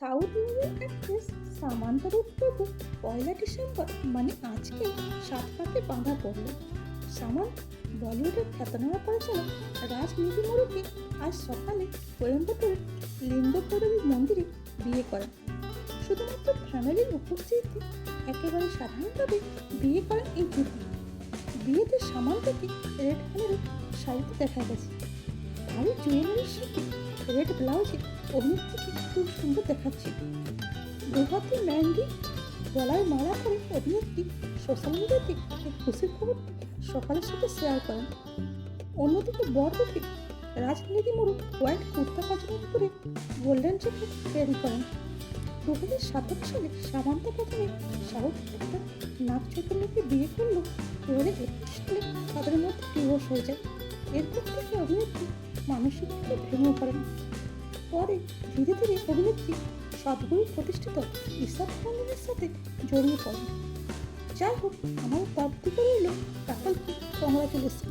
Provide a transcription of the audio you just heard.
South Indian actress Samantha রূপবাবু পয়লা December মানে আজকে সাত পাকে বাঁধা পড়ল। সামান্ত বলিউডের খ্যাতনামা পরিচালক রাজনীতি মুরুকে আজ সকালে কোয়েম্বাটোরের লিঙ্গপরবী মন্দিরে বিয়ে করেন। শুধুমাত্র ফ্যামিলির উপস্থিতিতে একেবারে সাধারণভাবে বিয়ে করেন এই জুটি বিয়েতে সামান্তকে রেড কালারের শাড়িতে দেখা গেছে। ভারী জুয়েলারির সাথে রেড ব্লাউজে অভিনেত্রীকে খুব সুন্দর দেখাচ্ছে। দুহাতে মেহেন্দি গলায় মালা করে অভিনেত্রী সোশ্যাল মিডিয়াতে এই খুশির খবরটি সকালের সাথে শেয়ার করেন। অন্যদিকে বরপতি রাজনীতি মুরু হোয়াইট কুর্তা পাজামা করে গোল্ডেন জ্যাকেট তৈরি করেন। দু হাজার সতেরো সালে সামান্ত প্রথমে সাউথ নাগ চৈতন্যকে বিয়ে করলেও দু হাজার একুশ সালে তাদের মধ্যে ডিভোর্স হয়ে যায়। এরপর থেকে অভিনেত্রী মানসিকভাবে ভেঙে পড়েন পরে ধীরে ধীরে অভিনেত্রী সদ্গুরু প্রতিষ্ঠিত ইসাদ মন্দিরের সাথে জড়িয়ে পড়েন যাই হোক, আমার প্রাপ্তি করে এলো কাকালকে কংগ্রাচুলেশন